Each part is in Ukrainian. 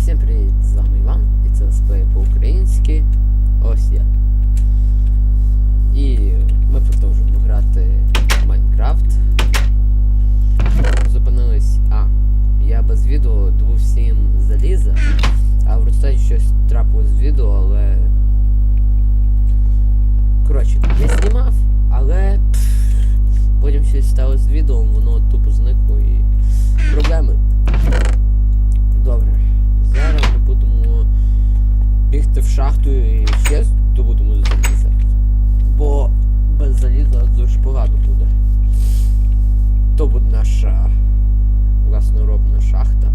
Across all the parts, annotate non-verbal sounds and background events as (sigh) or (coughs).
Всім привіт, з вами Іван, і це летсплей по-українськи. Ось я. І ми продовжуємо грати в Майнкрафт. Зупинились. А, я без відео добув всім заліза, а в результаті щось трапилось з відео, але. Коротше, я знімав, але потім щось сталося з відео, воно тупо перша власноробна шахта.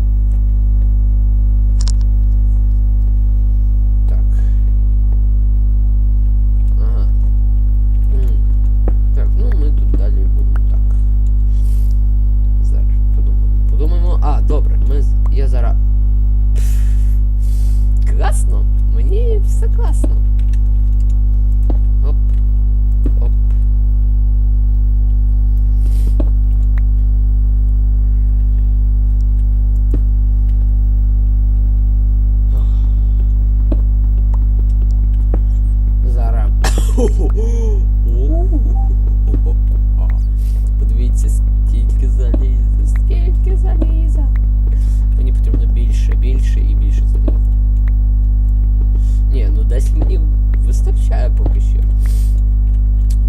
Вистачає поки що.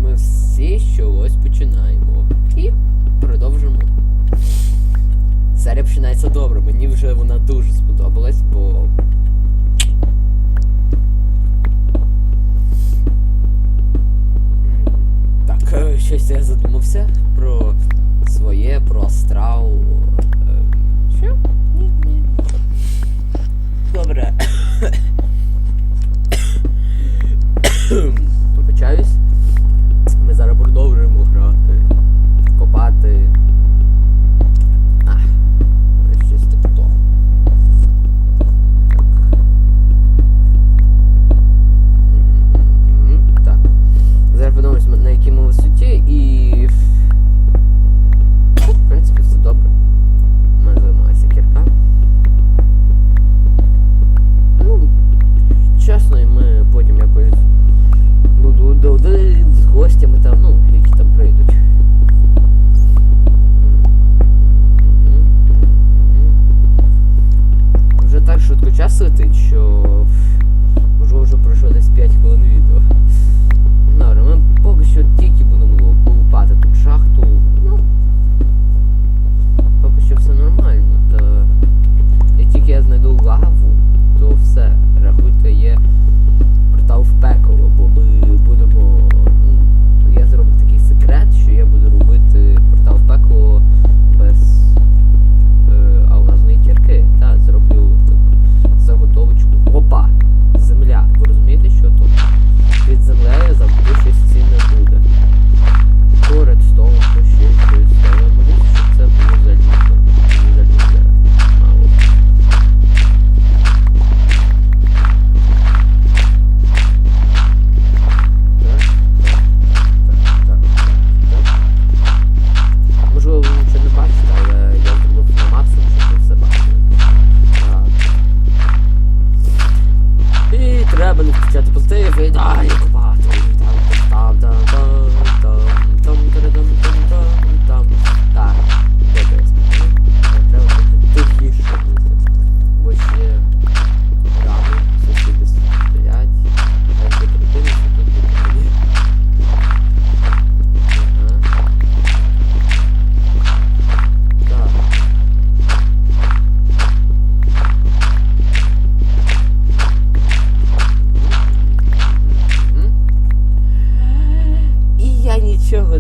Ми всі чогось починаємо. І продовжимо. Серія починається добре. Мені вже вона дуже сподобалась, бо. Так, е, щось я задумався про своє, про астрал. Е, Що? Ні, ні. Добре. Boom. (coughs) trabalho que já te postei.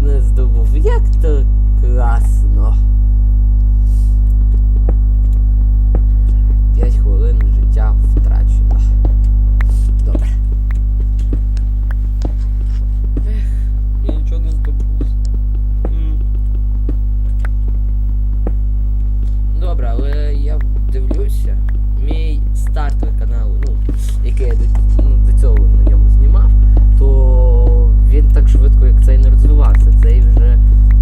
Не здобув. Як то класно. П'ять хвилин життя втрачено. Добре. Ех, я нічого не здобув. Добре, але я дивлюся. Мій стартовий канал, ну, який я до, ну, до цього на ньому знімав, то він так швидко, як цей не розвивався. Цей вже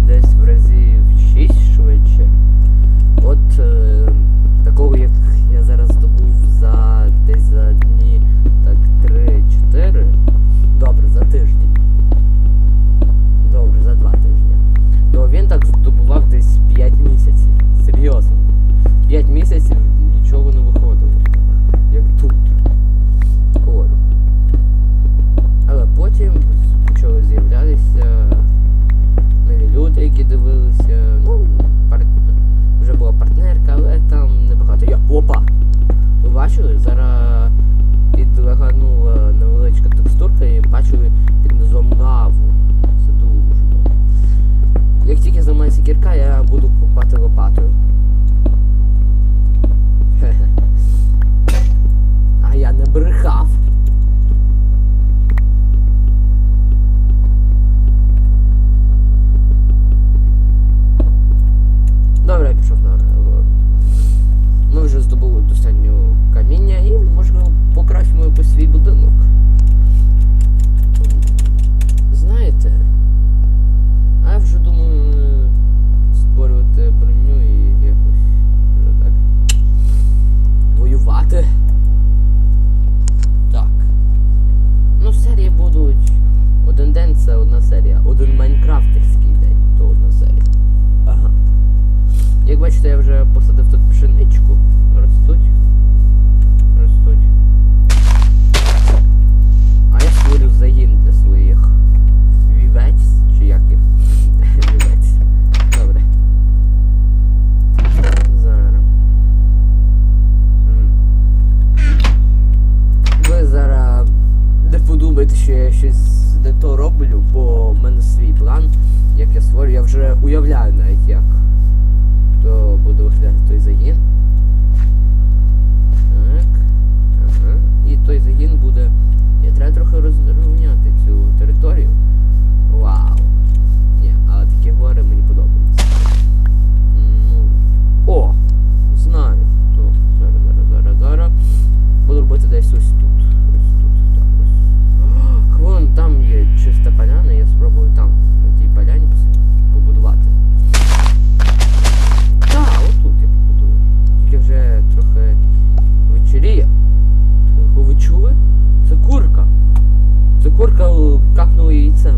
десь в разів 6 швидше. От е, такого, як Як тільки зламається кірка, я буду купати лопатою. А я не брехав. вже уявляю навіть як. курка капнула яйцем.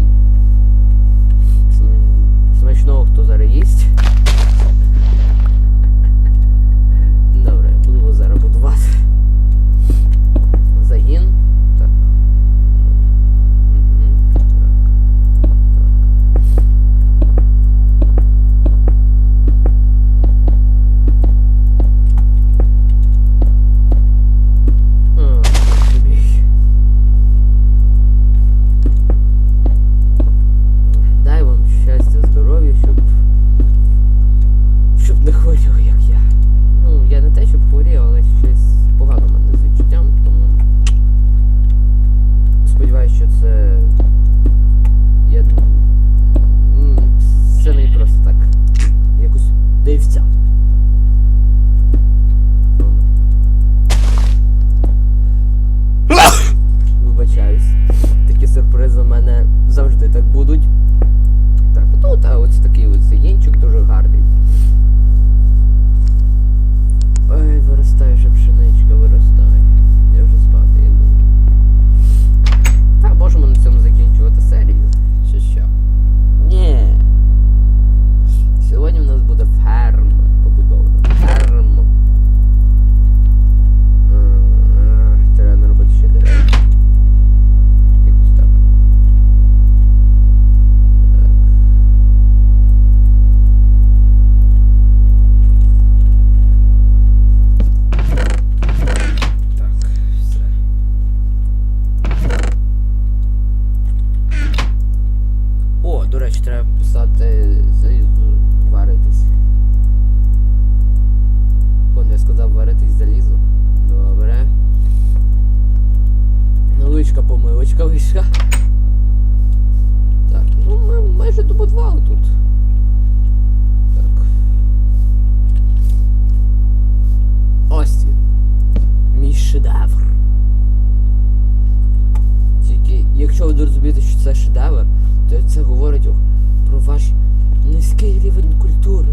це шедевр, то це говорить про ваш низький рівень культури.